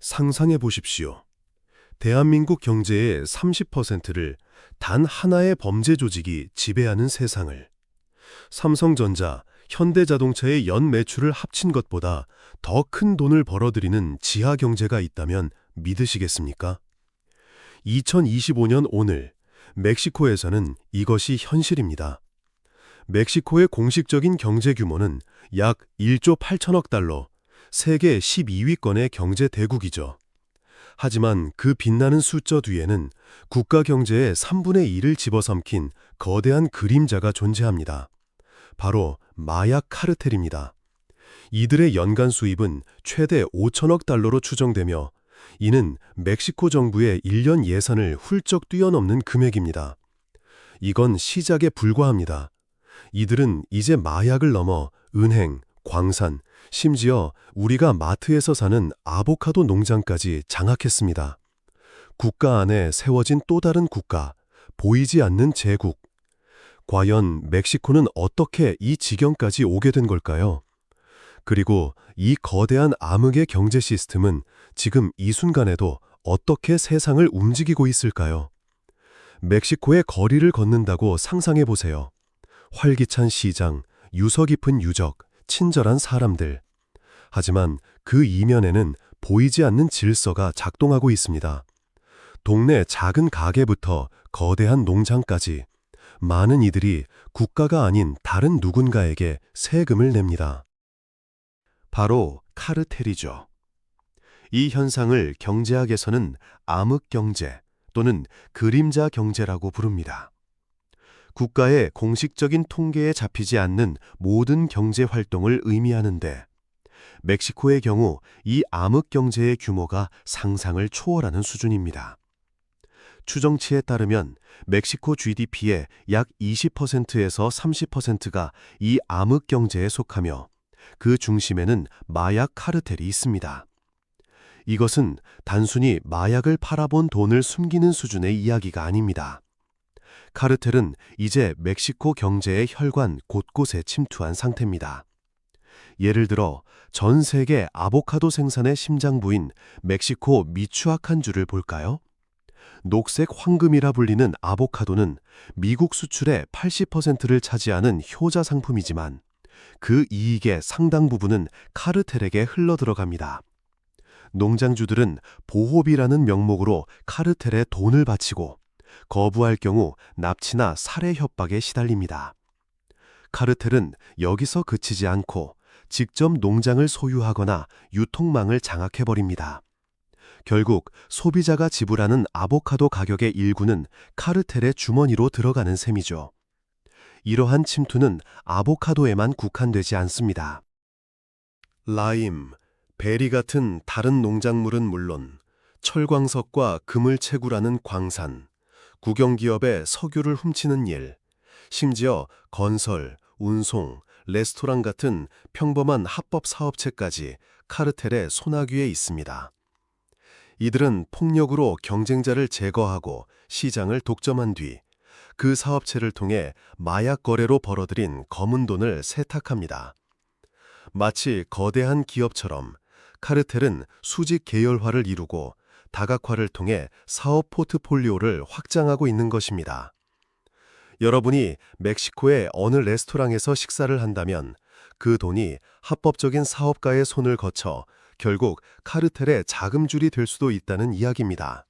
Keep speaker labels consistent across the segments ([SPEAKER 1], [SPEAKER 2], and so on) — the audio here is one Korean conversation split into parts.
[SPEAKER 1] 상상해 보십시오. 대한민국 경제의 30%를 단 하나의 범죄 조직이 지배하는 세상을. 삼성전자, 현대자동차의 연 매출을 합친 것보다 더 큰 돈을 벌어들이는 지하 경제가 있다면 믿으시겠습니까? 2025년 오늘, 멕시코에서는 이것이 현실입니다. 멕시코의 공식적인 경제 규모는 약 1조 8천억 달러, 세계 12위권의 경제 대국이죠. 하지만 그 빛나는 숫자 뒤에는 국가 경제의 3분의 1을 집어삼킨 거대한 그림자가 존재합니다. 바로 마약 카르텔입니다. 이들의 연간 수입은 최대 5천억 달러로 추정되며 이는 멕시코 정부의 1년 예산을 훌쩍 뛰어넘는 금액입니다. 이건 시작에 불과합니다. 이들은 이제 마약을 넘어 은행, 광산, 심지어 우리가 마트에서 사는 아보카도 농장까지 장악했습니다. 국가 안에 세워진 또 다른 국가, 보이지 않는 제국. 과연 멕시코는 어떻게 이 지경까지 오게 된 걸까요? 그리고 이 거대한 암흑의 경제 시스템은 지금 이 순간에도 어떻게 세상을 움직이고 있을까요? 멕시코의 거리를 걷는다고 상상해 보세요. 활기찬 시장, 유서 깊은 유적, 친절한 사람들. 하지만 그 이면에는 보이지 않는 질서가 작동하고 있습니다. 동네 작은 가게부터 거대한 농장까지 많은 이들이 국가가 아닌 다른 누군가에게 세금을 냅니다. 바로 카르텔이죠. 이 현상을 경제학에서는 암흑경제 또는 그림자 경제라고 부릅니다. 국가의 공식적인 통계에 잡히지 않는 모든 경제 활동을 의미하는데 멕시코의 경우 이 암흑 경제의 규모가 상상을 초월하는 수준입니다. 추정치에 따르면 멕시코 GDP의 약 20%에서 30%가 이 암흑 경제에 속하며 그 중심에는 마약 카르텔이 있습니다. 이것은 단순히 마약을 팔아본 돈을 숨기는 수준의 이야기가 아닙니다. 카르텔은 이제 멕시코 경제의 혈관 곳곳에 침투한 상태입니다. 예를 들어 전 세계 아보카도 생산의 심장부인 멕시코 미추아칸주를 볼까요? 녹색 황금이라 불리는 아보카도는 미국 수출의 80%를 차지하는 효자 상품이지만 그 이익의 상당 부분은 카르텔에게 흘러들어갑니다. 농장주들은 보호비라는 명목으로 카르텔에 돈을 바치고 거부할 경우 납치나 살해 협박에 시달립니다. 카르텔은 여기서 그치지 않고 직접 농장을 소유하거나 유통망을 장악해버립니다. 결국 소비자가 지불하는 아보카도 가격의 일부는 카르텔의 주머니로 들어가는 셈이죠. 이러한 침투는 아보카도에만 국한되지 않습니다. 라임, 베리 같은 다른 농작물은 물론 철광석과 금을 채굴하는 광산, 국영기업의 석유를 훔치는 일, 심지어 건설, 운송, 레스토랑 같은 평범한 합법 사업체까지 카르텔의 소나귀에 있습니다. 이들은 폭력으로 경쟁자를 제거하고 시장을 독점한 뒤 그 사업체를 통해 마약 거래로 벌어들인 검은 돈을 세탁합니다. 마치 거대한 기업처럼 카르텔은 수직 계열화를 이루고 다각화를 통해 사업 포트폴리오를 확장하고 있는 것입니다. 여러분이 멕시코의 어느 레스토랑에서 식사를 한다면 그 돈이 합법적인 사업가의 손을 거쳐 결국 카르텔의 자금줄이 될 수도 있다는 이야기입니다.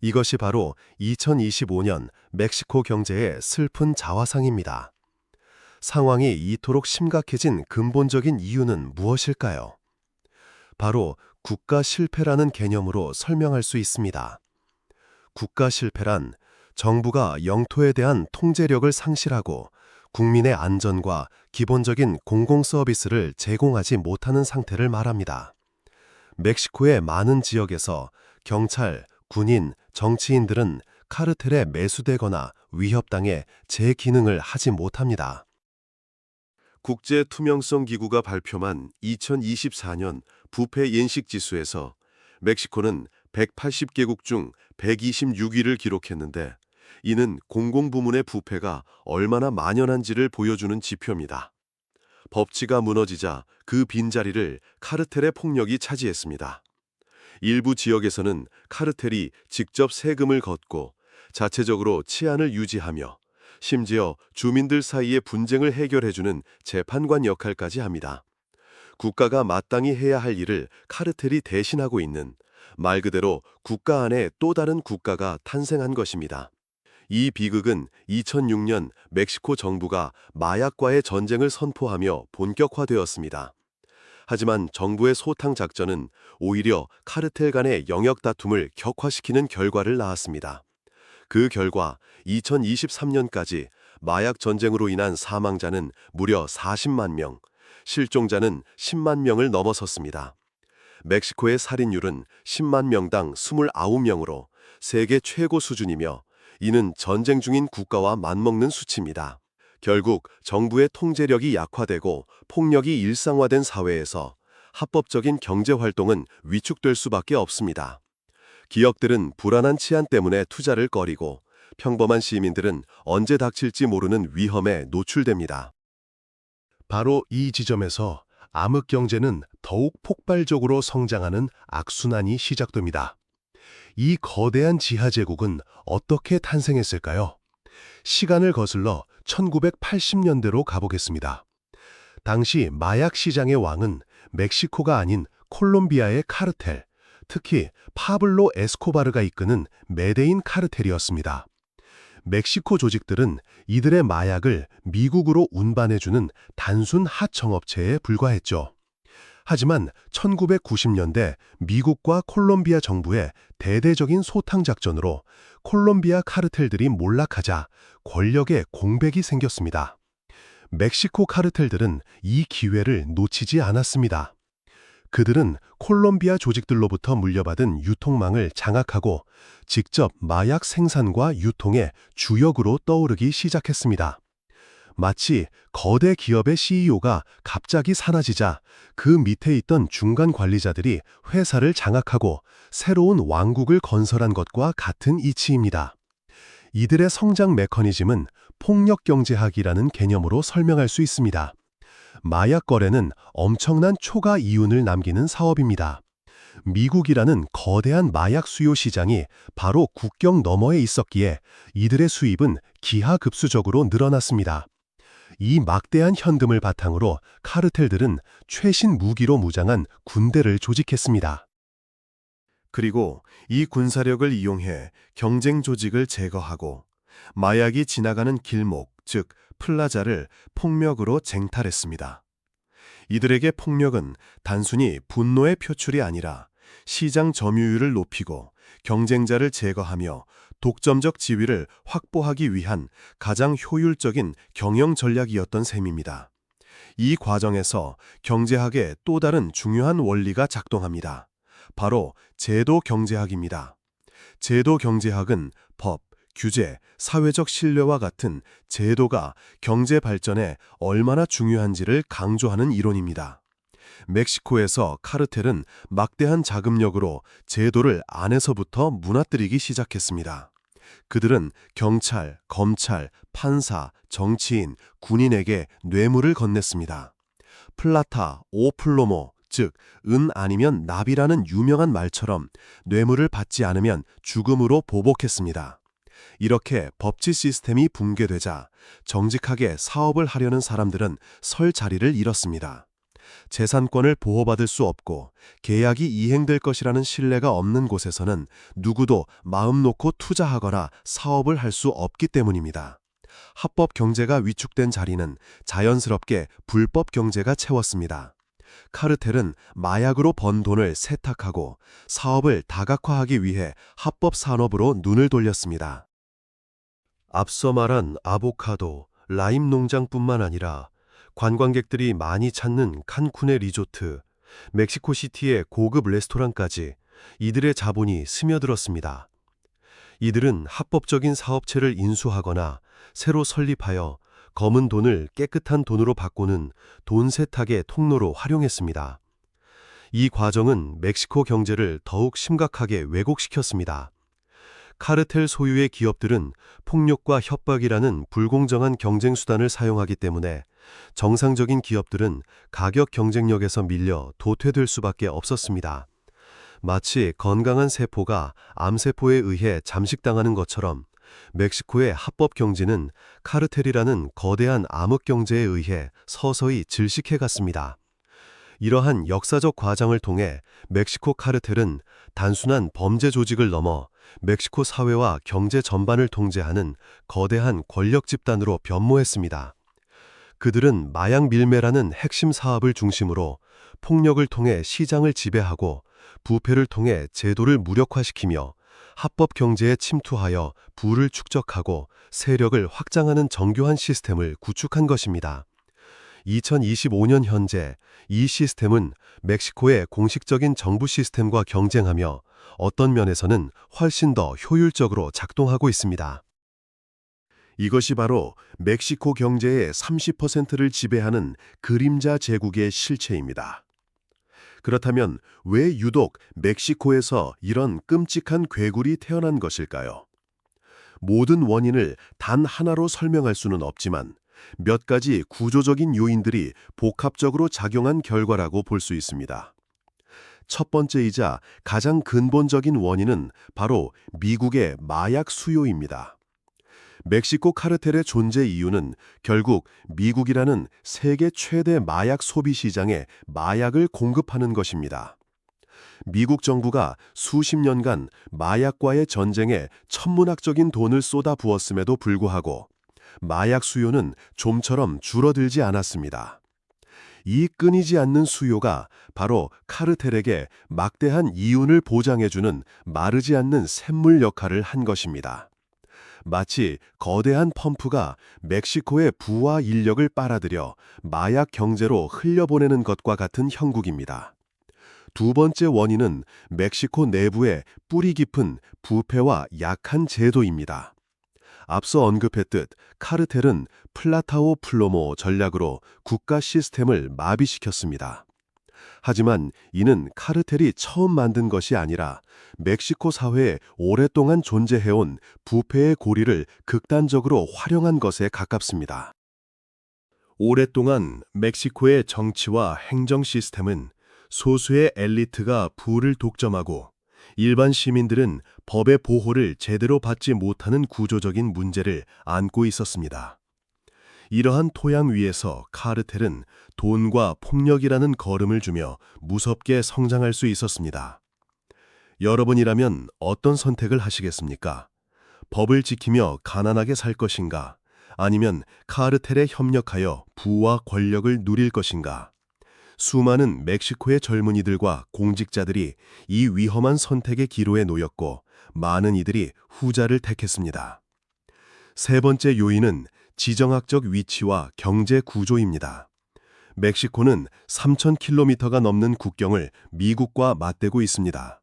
[SPEAKER 1] 이것이 바로 2025년 멕시코 경제의 슬픈 자화상입니다. 상황이 이토록 심각해진 근본적인 이유는 무엇일까요? 바로 국가 실패라는 개념으로 설명할 수 있습니다. 국가 실패란 정부가 영토에 대한 통제력을 상실하고 국민의 안전과 기본적인 공공 서비스를 제공하지 못하는 상태를 말합니다. 멕시코의 많은 지역에서 경찰, 군인, 정치인들은 카르텔에 매수되거나 위협당해 제 기능을 하지 못합니다. 국제 투명성 기구가 발표한 2024년 부패 인식 지수에서 멕시코는 180개국 중 126위를 기록했는데 이는 공공부문의 부패가 얼마나 만연한지를 보여주는 지표입니다. 법치가 무너지자 그 빈자리를 카르텔의 폭력이 차지했습니다. 일부 지역에서는 카르텔이 직접 세금을 걷고 자체적으로 치안을 유지하며 심지어 주민들 사이의 분쟁을 해결해주는 재판관 역할까지 합니다. 국가가 마땅히 해야 할 일을 카르텔이 대신하고 있는 말 그대로 국가 안에 또 다른 국가가 탄생한 것입니다. 이 비극은 2006년 멕시코 정부가 마약과의 전쟁을 선포하며 본격화되었습니다. 하지만 정부의 소탕 작전은 오히려 카르텔 간의 영역 다툼을 격화시키는 결과를 낳았습니다. 그 결과 2023년까지 마약 전쟁으로 인한 사망자는 무려 40만 명, 실종자는 10만 명을 넘어섰습니다. 멕시코의 살인율은 10만 명당 29명으로 세계 최고 수준이며 이는 전쟁 중인 국가와 맞먹는 수치입니다. 결국 정부의 통제력이 약화되고 폭력이 일상화된 사회에서 합법적인 경제 활동은 위축될 수밖에 없습니다. 기업들은 불안한 치안 때문에 투자를 꺼리고 평범한 시민들은 언제 닥칠지 모르는 위험에 노출됩니다. 바로 이 지점에서 암흑 경제는 더욱 폭발적으로 성장하는 악순환이 시작됩니다. 이 거대한 지하 제국은 어떻게 탄생했을까요? 시간을 거슬러 1980년대로 가보겠습니다. 당시 마약 시장의 왕은 멕시코가 아닌 콜롬비아의 카르텔, 특히 파블로 에스코바르가 이끄는 메데인 카르텔이었습니다. 멕시코 조직들은 이들의 마약을 미국으로 운반해주는 단순 하청업체에 불과했죠. 하지만 1990년대 미국과 콜롬비아 정부의 대대적인 소탕 작전으로 콜롬비아 카르텔들이 몰락하자 권력의 공백이 생겼습니다. 멕시코 카르텔들은 이 기회를 놓치지 않았습니다. 그들은 콜롬비아 조직들로부터 물려받은 유통망을 장악하고 직접 마약 생산과 유통의 주역으로 떠오르기 시작했습니다. 마치 거대 기업의 CEO가 갑자기 사라지자 그 밑에 있던 중간 관리자들이 회사를 장악하고 새로운 왕국을 건설한 것과 같은 이치입니다. 이들의 성장 메커니즘은 폭력 경제학이라는 개념으로 설명할 수 있습니다. 마약 거래는 엄청난 초과 이윤을 남기는 사업입니다. 미국이라는 거대한 마약 수요 시장이 바로 국경 너머에 있었기에 이들의 수입은 기하급수적으로 늘어났습니다. 이 막대한 현금을 바탕으로 카르텔들은 최신 무기로 무장한 군대를 조직했습니다. 그리고 이 군사력을 이용해 경쟁 조직을 제거하고 마약이 지나가는 길목, 즉 플라자를 폭력으로 쟁탈했습니다. 이들에게 폭력은 단순히 분노의 표출이 아니라 시장 점유율을 높이고 경쟁자를 제거하며 독점적 지위를 확보하기 위한 가장 효율적인 경영 전략이었던 셈입니다. 이 과정에서 경제학의 또 다른 중요한 원리가 작동합니다. 바로 제도 경제학입니다. 제도 경제학은 법, 규제, 사회적 신뢰와 같은 제도가 경제 발전에 얼마나 중요한지를 강조하는 이론입니다. 멕시코에서 카르텔은 막대한 자금력으로 제도를 안에서부터 무너뜨리기 시작했습니다. 그들은 경찰, 검찰, 판사, 정치인, 군인에게 뇌물을 건넸습니다. 플라타, 오플로모, 즉, 은 아니면 납이라는 유명한 말처럼 뇌물을 받지 않으면 죽음으로 보복했습니다. 이렇게 법치 시스템이 붕괴되자 정직하게 사업을 하려는 사람들은 설 자리를 잃었습니다. 재산권을 보호받을 수 없고 계약이 이행될 것이라는 신뢰가 없는 곳에서는 누구도 마음 놓고 투자하거나 사업을 할 수 없기 때문입니다. 합법 경제가 위축된 자리는 자연스럽게 불법 경제가 채웠습니다. 카르텔은 마약으로 번 돈을 세탁하고 사업을 다각화하기 위해 합법 산업으로 눈을 돌렸습니다. 앞서 말한 아보카도, 라임 농장뿐만 아니라 관광객들이 많이 찾는 칸쿤의 리조트, 멕시코시티의 고급 레스토랑까지 이들의 자본이 스며들었습니다. 이들은 합법적인 사업체를 인수하거나 새로 설립하여 검은 돈을 깨끗한 돈으로 바꾸는 돈 세탁의 통로로 활용했습니다. 이 과정은 멕시코 경제를 더욱 심각하게 왜곡시켰습니다. 카르텔 소유의 기업들은 폭력과 협박이라는 불공정한 경쟁 수단을 사용하기 때문에 정상적인 기업들은 가격 경쟁력에서 밀려 도태될 수밖에 없었습니다. 마치 건강한 세포가 암세포에 의해 잠식당하는 것처럼 멕시코의 합법 경제는 카르텔이라는 거대한 암흑 경제에 의해 서서히 질식해 갔습니다. 이러한 역사적 과정을 통해 멕시코 카르텔은 단순한 범죄 조직을 넘어 멕시코 사회와 경제 전반을 통제하는 거대한 권력 집단으로 변모했습니다. 그들은 마약 밀매라는 핵심 사업을 중심으로 폭력을 통해 시장을 지배하고 부패를 통해 제도를 무력화시키며 합법 경제에 침투하여 부를 축적하고 세력을 확장하는 정교한 시스템을 구축한 것입니다. 2025년 현재 이 시스템은 멕시코의 공식적인 정부 시스템과 경쟁하며 어떤 면에서는 훨씬 더 효율적으로 작동하고 있습니다. 이것이 바로 멕시코 경제의 30%를 지배하는 그림자 제국의 실체입니다. 그렇다면 왜 유독 멕시코에서 이런 끔찍한 괴굴이 태어난 것일까요? 모든 원인을 단 하나로 설명할 수는 없지만 몇 가지 구조적인 요인들이 복합적으로 작용한 결과라고 볼 수 있습니다. 첫 번째이자 가장 근본적인 원인은 바로 미국의 마약 수요입니다. 멕시코 카르텔의 존재 이유는 결국 미국이라는 세계 최대 마약 소비 시장에 마약을 공급하는 것입니다. 미국 정부가 수십 년간 마약과의 전쟁에 천문학적인 돈을 쏟아 부었음에도 불구하고 마약 수요는 좀처럼 줄어들지 않았습니다. 이 끊이지 않는 수요가 바로 카르텔에게 막대한 이윤을 보장해주는 마르지 않는 샘물 역할을 한 것입니다. 마치 거대한 펌프가 멕시코의 부와 인력을 빨아들여 마약 경제로 흘려보내는 것과 같은 형국입니다. 두 번째 원인은 멕시코 내부의 뿌리 깊은 부패와 약한 제도입니다. 앞서 언급했듯 카르텔은 플라타오 플로모 전략으로 국가 시스템을 마비시켰습니다. 하지만 이는 카르텔이 처음 만든 것이 아니라 멕시코 사회에 오랫동안 존재해온 부패의 고리를 극단적으로 활용한 것에 가깝습니다. 오랫동안 멕시코의 정치와 행정 시스템은 소수의 엘리트가 부를 독점하고 일반 시민들은 법의 보호를 제대로 받지 못하는 구조적인 문제를 안고 있었습니다. 이러한 토양 위에서 카르텔은 돈과 폭력이라는 걸음을 주며 무섭게 성장할 수 있었습니다. 여러분이라면 어떤 선택을 하시겠습니까? 법을 지키며 가난하게 살 것인가? 아니면 카르텔에 협력하여 부와 권력을 누릴 것인가? 수많은 멕시코의 젊은이들과 공직자들이 이 위험한 선택의 기로에 놓였고 많은 이들이 후자를 택했습니다. 세 번째 요인은 지정학적 위치와 경제 구조입니다. 멕시코는 3,000km가 넘는 국경을 미국과 맞대고 있습니다.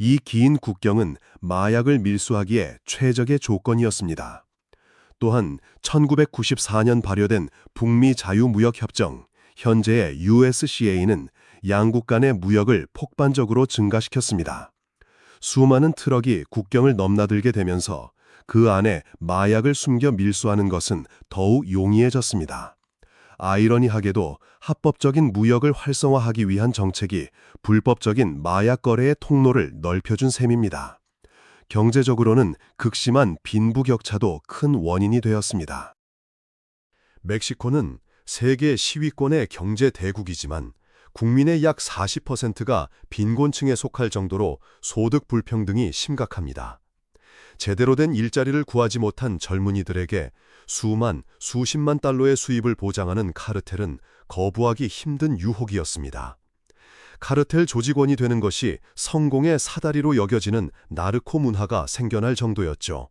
[SPEAKER 1] 이 긴 국경은 마약을 밀수하기에 최적의 조건이었습니다. 또한 1994년 발효된 북미 자유무역협정, 현재의 USCA는 양국 간의 무역을 폭발적으로 증가시켰습니다. 수많은 트럭이 국경을 넘나들게 되면서 그 안에 마약을 숨겨 밀수하는 것은 더욱 용이해졌습니다. 아이러니하게도 합법적인 무역을 활성화하기 위한 정책이 불법적인 마약 거래의 통로를 넓혀준 셈입니다. 경제적으로는 극심한 빈부격차도 큰 원인이 되었습니다. 멕시코는 세계 10위권의 경제 대국이지만 국민의 약 40%가 빈곤층에 속할 정도로 소득 불평등이 심각합니다. 제대로 된 일자리를 구하지 못한 젊은이들에게 수만, 수십만 달러의 수입을 보장하는 카르텔은 거부하기 힘든 유혹이었습니다. 카르텔 조직원이 되는 것이 성공의 사다리로 여겨지는 나르코 문화가 생겨날 정도였죠.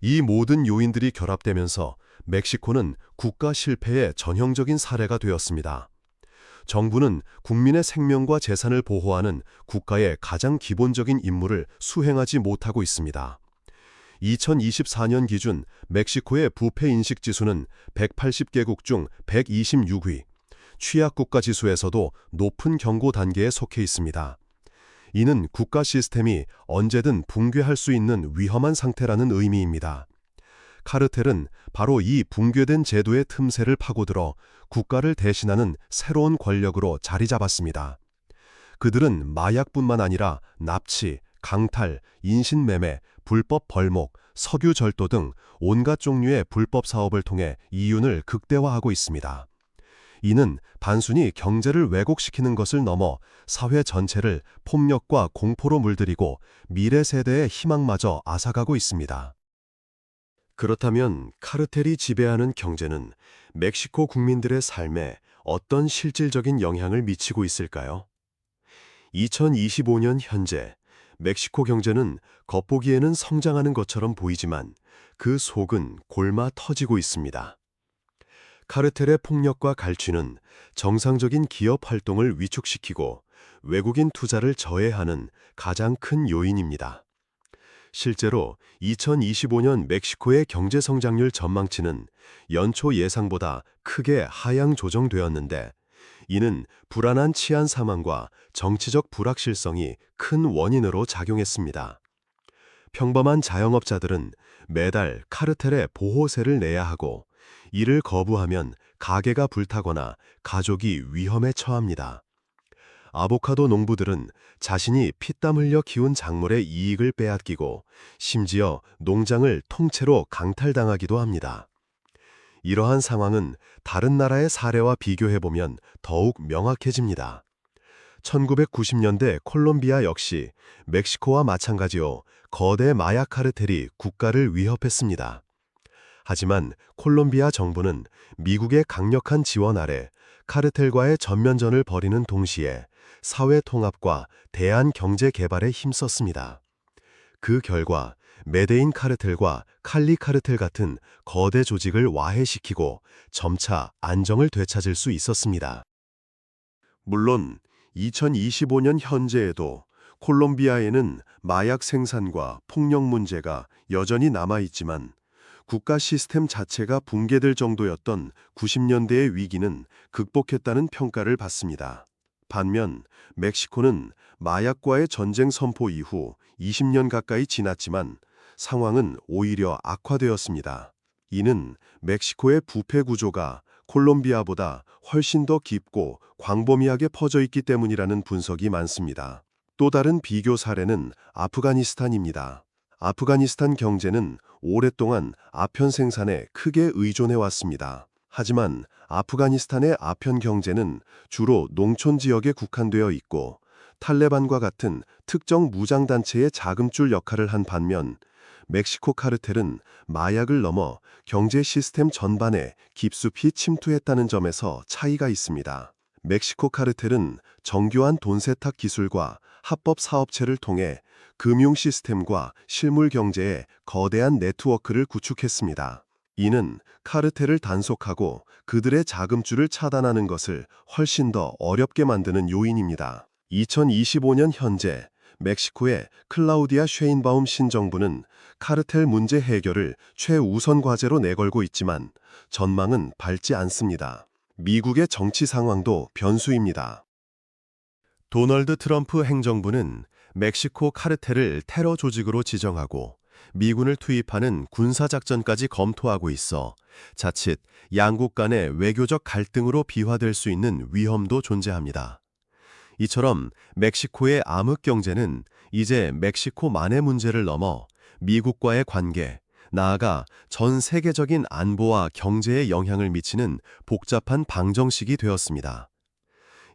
[SPEAKER 1] 이 모든 요인들이 결합되면서 멕시코는 국가 실패의 전형적인 사례가 되었습니다. 정부는 국민의 생명과 재산을 보호하는 국가의 가장 기본적인 임무를 수행하지 못하고 있습니다. 2024년 기준 멕시코의 부패 인식 지수는 180개국 중 126위, 취약국가 지수에서도 높은 경고 단계에 속해 있습니다. 이는 국가 시스템이 언제든 붕괴할 수 있는 위험한 상태라는 의미입니다. 카르텔은 바로 이 붕괴된 제도의 틈새를 파고들어 국가를 대신하는 새로운 권력으로 자리 잡았습니다. 그들은 마약뿐만 아니라 납치, 강탈, 인신매매, 불법 벌목, 석유 절도 등 온갖 종류의 불법 사업을 통해 이윤을 극대화하고 있습니다. 이는 단순히 경제를 왜곡시키는 것을 넘어 사회 전체를 폭력과 공포로 물들이고 미래 세대의 희망마저 앗아가고 있습니다. 그렇다면 카르텔이 지배하는 경제는 멕시코 국민들의 삶에 어떤 실질적인 영향을 미치고 있을까요? 2025년 현재 멕시코 경제는 겉보기에는 성장하는 것처럼 보이지만 그 속은 골마 터지고 있습니다. 카르텔의 폭력과 갈취는 정상적인 기업 활동을 위축시키고 외국인 투자를 저해하는 가장 큰 요인입니다. 실제로 2025년 멕시코의 경제 성장률 전망치는 연초 예상보다 크게 하향 조정되었는데 이는 불안한 치안 상황과 정치적 불확실성이 큰 원인으로 작용했습니다. 평범한 자영업자들은 매달 카르텔에 보호세를 내야 하고 이를 거부하면 가게가 불타거나 가족이 위험에 처합니다. 아보카도 농부들은 자신이 피땀 흘려 키운 작물의 이익을 빼앗기고 심지어 농장을 통째로 강탈당하기도 합니다. 이러한 상황은 다른 나라의 사례와 비교해보면 더욱 명확해집니다. 1990년대 콜롬비아 역시 멕시코와 마찬가지로 거대 마약 카르텔이 국가를 위협했습니다. 하지만 콜롬비아 정부는 미국의 강력한 지원 아래 카르텔과의 전면전을 벌이는 동시에 사회 통합과 대안 경제 개발에 힘썼습니다. 그 결과 메데인 카르텔과 칼리 카르텔 같은 거대 조직을 와해시키고 점차 안정을 되찾을 수 있었습니다. 물론 2025년 현재에도 콜롬비아에는 마약 생산과 폭력 문제가 여전히 남아있지만 국가 시스템 자체가 붕괴될 정도였던 90년대의 위기는 극복했다는 평가를 받습니다. 반면 멕시코는 마약과의 전쟁 선포 이후 20년 가까이 지났지만 상황은 오히려 악화되었습니다. 이는 멕시코의 부패 구조가 콜롬비아보다 훨씬 더 깊고 광범위하게 퍼져 있기 때문이라는 분석이 많습니다. 또 다른 비교 사례는 아프가니스탄입니다. 아프가니스탄 경제는 오랫동안 아편 생산에 크게 의존해 왔습니다. 하지만 아프가니스탄의 아편 경제는 주로 농촌 지역에 국한되어 있고 탈레반과 같은 특정 무장단체의 자금줄 역할을 한 반면 멕시코 카르텔은 마약을 넘어 경제 시스템 전반에 깊숙이 침투했다는 점에서 차이가 있습니다. 멕시코 카르텔은 정교한 돈 세탁 기술과 합법 사업체를 통해 금융 시스템과 실물 경제에 거대한 네트워크를 구축했습니다. 이는 카르텔을 단속하고 그들의 자금줄을 차단하는 것을 훨씬 더 어렵게 만드는 요인입니다. 2025년 현재 멕시코의 클라우디아 쉐인바움 신정부는 카르텔 문제 해결을 최우선 과제로 내걸고 있지만 전망은 밝지 않습니다. 미국의 정치 상황도 변수입니다. 도널드 트럼프 행정부는 멕시코 카르텔을 테러 조직으로 지정하고 미군을 투입하는 군사작전까지 검토하고 있어 자칫 양국 간의 외교적 갈등으로 비화될 수 있는 위험도 존재합니다. 이처럼 멕시코의 암흑 경제는 이제 멕시코만의 문제를 넘어 미국과의 관계, 나아가 전 세계적인 안보와 경제에 영향을 미치는 복잡한 방정식이 되었습니다.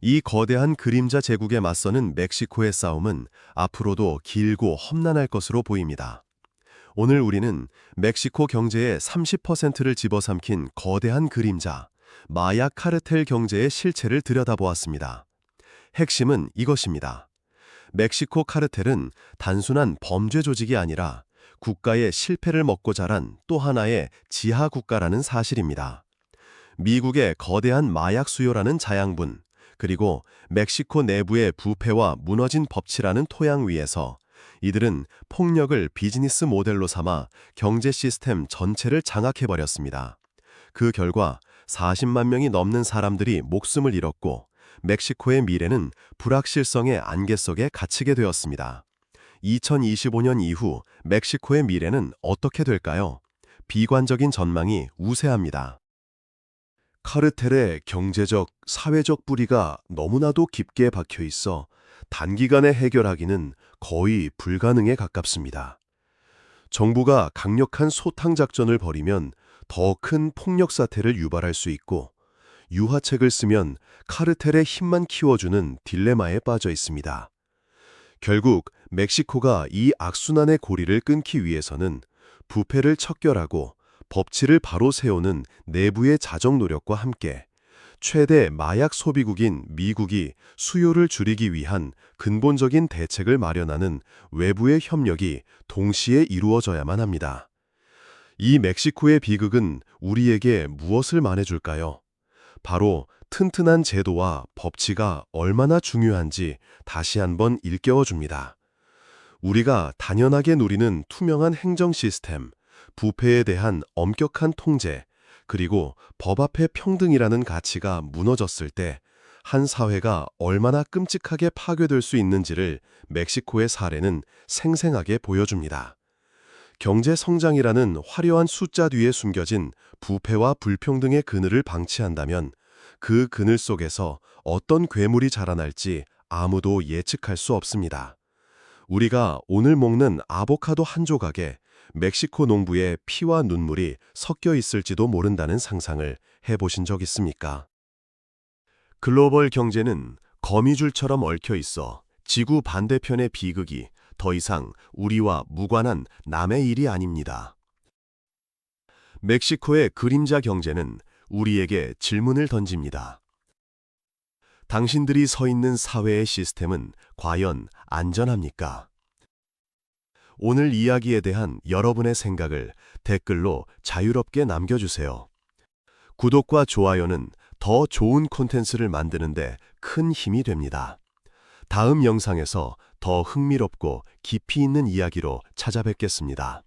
[SPEAKER 1] 이 거대한 그림자 제국에 맞서는 멕시코의 싸움은 앞으로도 길고 험난할 것으로 보입니다. 오늘 우리는 멕시코 경제의 30%를 집어삼킨 거대한 그림자, 마약 카르텔 경제의 실체를 들여다보았습니다. 핵심은 이것입니다. 멕시코 카르텔은 단순한 범죄 조직이 아니라 국가의 실패를 먹고 자란 또 하나의 지하 국가라는 사실입니다. 미국의 거대한 마약 수요라는 자양분, 그리고 멕시코 내부의 부패와 무너진 법치라는 토양 위에서 이들은 폭력을 비즈니스 모델로 삼아 경제 시스템 전체를 장악해버렸습니다. 그 결과 40만 명이 넘는 사람들이 목숨을 잃었고 멕시코의 미래는 불확실성의 안개 속에 갇히게 되었습니다. 2025년 이후 멕시코의 미래는 어떻게 될까요? 비관적인 전망이 우세합니다. 카르텔의 경제적, 사회적 뿌리가 너무나도 깊게 박혀 있어 단기간에 해결하기는 거의 불가능에 가깝습니다. 정부가 강력한 소탕 작전을 벌이면 더 큰 폭력 사태를 유발할 수 있고 유화책을 쓰면 카르텔의 힘만 키워주는 딜레마에 빠져 있습니다. 결국 멕시코가 이 악순환의 고리를 끊기 위해서는 부패를 척결하고 법치를 바로 세우는 내부의 자정 노력과 함께 최대 마약 소비국인 미국이 수요를 줄이기 위한 근본적인 대책을 마련하는 외부의 협력이 동시에 이루어져야만 합니다. 이 멕시코의 비극은 우리에게 무엇을 말해줄까요? 바로 튼튼한 제도와 법치가 얼마나 중요한지 다시 한번 일깨워줍니다. 우리가 단연하게 누리는 투명한 행정 시스템, 부패에 대한 엄격한 통제, 그리고 법 앞의 평등이라는 가치가 무너졌을 때 한 사회가 얼마나 끔찍하게 파괴될 수 있는지를 멕시코의 사례는 생생하게 보여줍니다. 경제 성장이라는 화려한 숫자 뒤에 숨겨진 부패와 불평등의 그늘을 방치한다면 그 그늘 속에서 어떤 괴물이 자라날지 아무도 예측할 수 없습니다. 우리가 오늘 먹는 아보카도 한 조각에 멕시코 농부의 피와 눈물이 섞여 있을지도 모른다는 상상을 해보신 적 있습니까? 글로벌 경제는 거미줄처럼 얽혀 있어 지구 반대편의 비극이 더 이상 우리와 무관한 남의 일이 아닙니다. 멕시코의 그림자 경제는 우리에게 질문을 던집니다. 당신들이 서 있는 사회의 시스템은 과연 안전합니까? 오늘 이야기에 대한 여러분의 생각을 댓글로 자유롭게 남겨주세요. 구독과 좋아요는 더 좋은 콘텐츠를 만드는데 큰 힘이 됩니다. 다음 영상에서 더 흥미롭고 깊이 있는 이야기로 찾아뵙겠습니다.